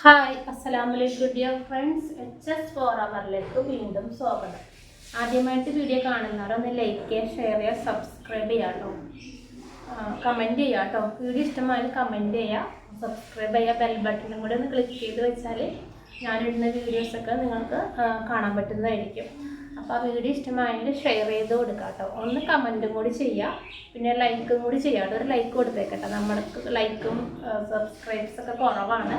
Hi അസ്സലാമു അലൈക്കും dear friends H S four അവറിലേക്ക് വീണ്ടും സ്വാഗതം. ആദ്യമായിട്ട് വീഡിയോ കാണുന്നവരൊന്ന് ലൈക്ക് ചെയ്യുക ഷെയർ ചെയ്യുക സബ്സ്ക്രൈബ് ചെയ്യുക കേട്ടോ കമന്റ് ചെയ്യുക കേട്ടോ വീഡിയോ ഇഷ്ടമായാലും കമന്റ് ചെയ്യുക സബ്സ്ക്രൈബ് ചെയ്യുക ബെൽ ബട്ടണും കൂടി ഒന്ന് ക്ലിക്ക് ചെയ്ത് വെച്ചാൽ ഞാനിടുന്ന വീഡിയോസൊക്കെ നിങ്ങൾക്ക് കാണാൻ പറ്റുന്നതായിരിക്കും. അപ്പോൾ ആ വീഡിയോ ഇഷ്ടമായെങ്കിൽ ഷെയർ ചെയ്ത് കൊടുക്കുക കേട്ടോ ഒന്ന് കമന്റും കൂടി ചെയ്യുക പിന്നെ ലൈക്കും കൂടി ചെയ്യുക കേട്ടോ ഒരു ലൈക്ക് കൊടുത്തേക്കട്ടെ നമ്മൾക്ക് ലൈക്കും സബ്സ്ക്രൈബ്സൊക്കെ കുറവാണ്.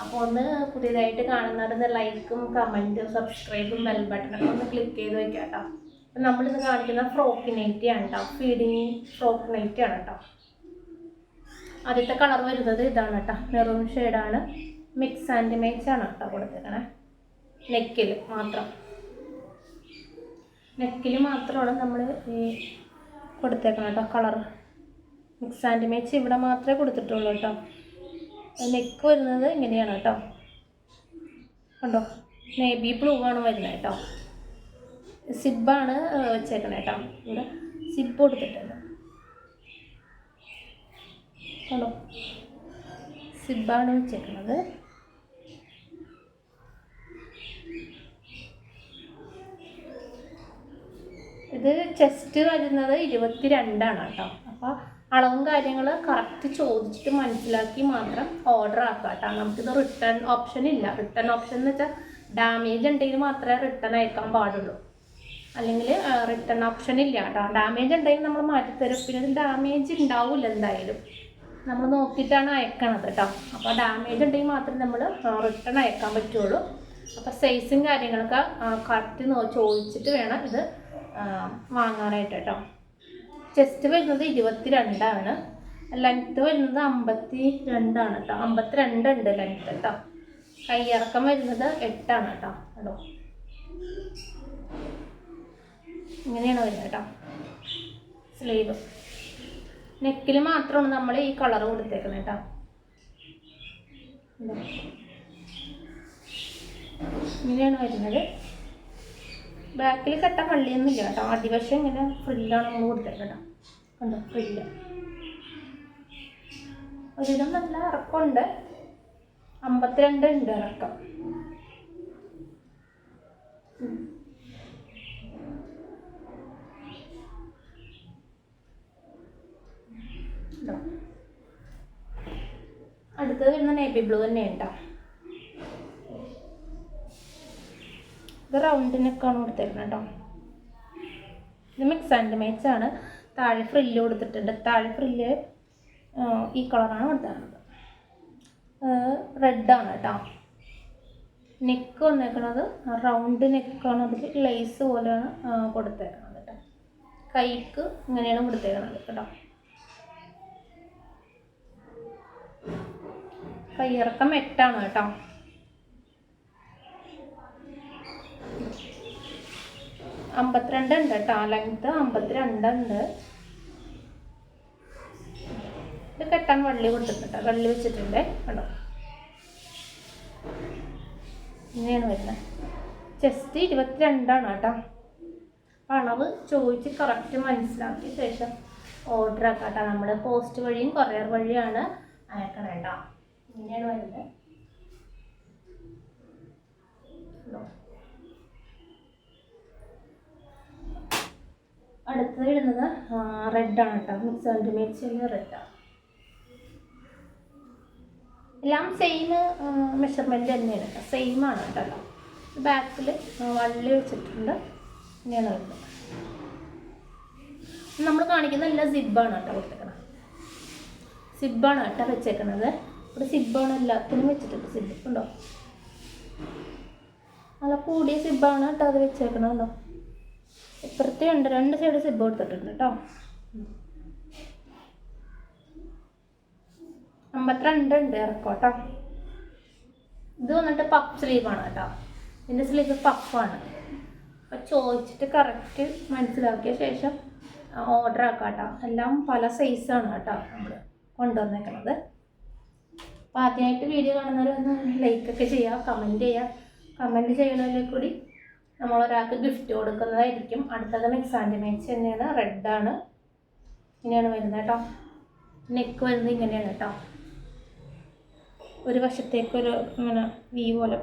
അപ്പോൾ ഒന്ന് പുതിയതായിട്ട് കാണുന്നവരൊന്ന് ലൈക്കും കമന്റും സബ്സ്ക്രൈബും ബെൽ ബട്ടണൊക്കെ ഒന്ന് ക്ലിക്ക് ചെയ്ത് വെക്കാം കേട്ടോ അപ്പം നമ്മളിന്ന് കാണിക്കുന്ന ഫ്രോക്ക് നൈറ്റി ആണ് കേട്ടോ ഫീഡിങ് ഫ്രോക്ക് നൈറ്റി ആണ് കേട്ടോ ആദ്യത്തെ കളർ വരുന്നത് ഇതാണ് കേട്ടോ മെറൂൺ ഷെയ്ഡാണ് മിക്സ് ആൻഡ് മാച്ച് ആണ് കേട്ടോ കൊടുത്തേക്കണേ. നെക്കിൽ മാത്രം. നെക്കിൽ മാത്രമാണ് നമ്മൾ ഈ കൊടുത്തേക്കണം കേട്ടോ കളർ മിക്സ് ആൻഡ് മാച്ച് ഇവിടെ മാത്രമേ കൊടുത്തിട്ടുള്ളൂ കേട്ടോ നെക്ക് വരുന്നത് ഇങ്ങനെയാണ് കേട്ടോ. കണ്ടോ? നേബി ബ്ലൂ ആണ് വരുന്നത് കേട്ടോ. സിബാണ് വെച്ചേക്കണേ കേട്ടോ. ഇവിടെ സിബ് കൊടുത്തിട്ടുണ്ട്. കണ്ടോ? സിബാണ് വെച്ചേക്കണത്. ഇത് ചെസ്റ്റ് വരുന്നത് ഇരുപത്തി രണ്ടാണ് കേട്ടോ. അപ്പോൾ അളവും കാര്യങ്ങൾ കറക്റ്റ് ചോദിച്ചിട്ട് മനസ്സിലാക്കി മാത്രം ഓർഡർ ആക്കുക കേട്ടോ നമുക്കിത് റിട്ടേൺ ഓപ്ഷൻ ഇല്ല. റിട്ടേൺ ഓപ്ഷൻ എന്ന് വെച്ചാൽ ഡാമേജ് ഉണ്ടെങ്കിൽ മാത്രമേ റിട്ടേൺ അയക്കാൻ പാടുള്ളൂ. അല്ലെങ്കിൽ റിട്ടേൺ ഓപ്ഷൻ ഇല്ല കേട്ടോ ഡാമേജ് ഉണ്ടെങ്കിൽ നമ്മൾ മാറ്റിത്തരും. പിന്നെ ഡാമേജ് ഉണ്ടാവില്ല എന്തായാലും. നമ്മൾ നോക്കിയിട്ടാണ് അയക്കണത് കേട്ടോ അപ്പോൾ ഡാമേജ് ഉണ്ടെങ്കിൽ മാത്രമേ നമ്മൾ റിട്ടേൺ അയക്കാൻ പറ്റുള്ളൂ. അപ്പോൾ സൈസും കാര്യങ്ങളൊക്കെ കറക്റ്റ് ചോദിച്ചിട്ട് വേണം ഇത് വാങ്ങാനായിട്ട് കേട്ടോ ചെസ്റ്റ് വരുന്നത് ഇരുപത്തിരണ്ടാണ്. ലെങ്ത്ത് വരുന്നത് അമ്പത്തി രണ്ടാണ് കേട്ടോ അമ്പത്തി രണ്ട് ഉണ്ട് ലെങ്ത്ത് കേട്ടോ കയ്യിറക്കം വരുന്നത് എട്ടാണ് കേട്ടോ കേട്ടോ ഇങ്ങനെയാണ് വരുന്നത് കേട്ടോ സ്ലീവ് നെക്കിൽ മാത്രമാണ് നമ്മൾ ഈ കളർ കൊടുത്തേക്കുന്നത് കേട്ടോ. ഇങ്ങനെയാണ് വരുന്നത്. ബാക്കിൽ കെട്ട വള്ളിയൊന്നുമില്ല കേട്ടോ. അടിവശം ഇങ്ങനെ ഫ്രില്ലാണ് നമ്മൾ കൊടുത്തേക്കട്ടോ കണ്ടോ? ഫ്രില്ല് ഒരുവിധം നല്ല ഇറക്കമുണ്ട്. അമ്പത്തിരണ്ട് ഉണ്ട് ഇറക്കം. അടുത്തത് വരുന്ന നേവി ബ്ലൂ തന്നെ ഉണ്ടോ ഇത് റൗണ്ടിനൊക്കെയാണ് കൊടുത്തേക്കുന്നത് കേട്ടോ ഇത് മിക്സ് ആൻഡ് മേച്ച് ആണ്. താഴെ ഫ്രില്ല് കൊടുത്തിട്ടുണ്ട്. താഴെ ഫ്രില്ല് ഈ കളറാണ് കൊടുത്തിരുന്നത്. റെഡാണ് കേട്ടോ നെക്ക് വന്നേക്കണത് റൗണ്ട് നെക്കാണ് അതിൽ ലേസ് പോലെയാണ് കൊടുത്തേക്കുന്നത് കേട്ടോ കൈക്ക് ഇങ്ങനെയാണ് കൊടുത്തേക്കണത് കേട്ടോ കൈയിറക്കം എട്ടാണ് കേട്ടോ അമ്പത്തിരണ്ട് ഉണ്ട് കേട്ടോ. ലെങ്ത്ത് അമ്പത്തിരണ്ട് ഉണ്ട്. ഇത് കെട്ടാൻ വള്ളി കൊടുത്തിട്ടുണ്ട് വള്ളി വെച്ചിട്ടുണ്ട് കണ്ടോ? ഇങ്ങനെയാണ് വരുന്നത്. ചെസ്റ്റ് ഇരുപത്തിരണ്ടാണ് കേട്ടോ. അളവ് ചോദിച്ച് കറക്റ്റ് മനസ്സിലാക്കിയ ശേഷം ഓർഡർ ആക്കാം കേട്ടോ. നമ്മൾ പോസ്റ്റ് വഴിയും കൊറിയർ വഴിയാണ് അയക്കണം കേട്ടോ. ഇങ്ങനെയാണ് വരുന്നത് കണ്ടോ അടുത്തത് ഇടുന്നത് റെഡാണ് കേട്ടോ മിക്സ് ആൻഡ് മിക്സിൽ റെഡാണ് എല്ലാം സെയിം മെഷർമെന്റ് തന്നെയാണ് കേട്ടോ സെയിം ആണ് കേട്ടോ ബാക്കിൽ വള്ളി വെച്ചിട്ടുണ്ട്. ഇങ്ങനെയാണ് വരുന്നത്. നമ്മൾ കാണിക്കുന്ന എല്ലാ സിബാണ് കേട്ടോ കൊടുത്തേക്കണത് സിബാണ് കേട്ടോ വെച്ചേക്കണത്. ഇവിടെ സിബാണ് എല്ലാത്തിനും വെച്ചിട്ടുണ്ട്. സിബ് ഉണ്ടോ? നല്ല കൂടിയ സിബാണ് കേട്ടോ അത് വെച്ചേക്കണത് ഉണ്ടോ ഇപ്പുറത്തെ ഉണ്ട് രണ്ട് സൈഡ് സിബ് കൊടുത്തിട്ടുണ്ട് കേട്ടോ അമ്പത്തിരണ്ട് ഉണ്ട് ഇറക്കോട്ടോ ഇത് വന്നിട്ട് പഫ് സ്ലീവാണ് കേട്ടോ ഇതിന്റെ സ്ലീവ് പഫാണ് അപ്പോൾ ചോദിച്ചിട്ട് കറക്റ്റ് മനസ്സിലാക്കിയ ശേഷം ഓർഡർ ആക്കാം കേട്ടോ എല്ലാം പല സൈസാണ് കേട്ടോ നമ്മൾ കൊണ്ടുവന്നേക്കുന്നത് അപ്പോൾ ആദ്യമായിട്ട് വീഡിയോ കാണുന്നവരൊന്ന് ലൈക്കൊക്കെ ചെയ്യുക കമന്റ് ചെയ്യുക കമന്റ് ചെയ്യണതിൽ കൂടി നമ്മൾ ഒരാൾക്ക് ഗിഫ്റ്റ് കൊടുക്കുന്നതായിരിക്കും. അടുത്തത് മെക്സാന്റെ മേച്ച് തന്നെയാണ്. റെഡാണ് ഇങ്ങനെയാണ് വരുന്നത് കേട്ടോ. നെക്ക് വരുന്നത് ഇങ്ങനെയാണ് കേട്ടോ. ഒരു വശത്തേക്കൊരു ഇങ്ങനെ വി പോലെ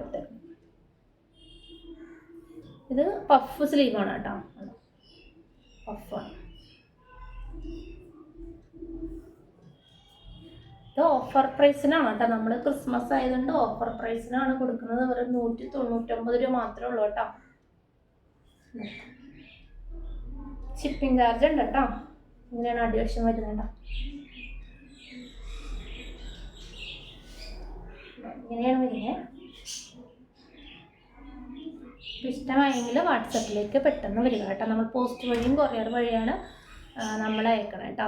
ഇത് പഫ് സ്ലീവാണ് കേട്ടോ. പഫാണ് ഇത് ഓഫർ പ്രൈസിനാണ് കേട്ടോ. നമ്മൾ ക്രിസ്മസ് ആയതുകൊണ്ട് ഓഫർ പ്രൈസിനാണ് കൊടുക്കുന്നത്. വെറും നൂറ്റി തൊണ്ണൂറ്റൊമ്പത് രൂപ മാത്രമേ ഉള്ളൂ കേട്ടോ. ഷിപ്പിംഗ് ചാർജ് ഉണ്ട് കേട്ടോ ഇങ്ങനെയാണ് അടിവശം വരുന്നത് ഇങ്ങനെയാണ് വരുന്നത്. ഇഷ്ടമായെങ്കിൽ വാട്സപ്പിലേക്ക് പെട്ടെന്ന് വരിക കേട്ടോ. നമ്മൾ പോസ്റ്റ് വഴിയും കൊറിയർ വഴിയാണ് നമ്മൾ അയക്കണം കേട്ടോ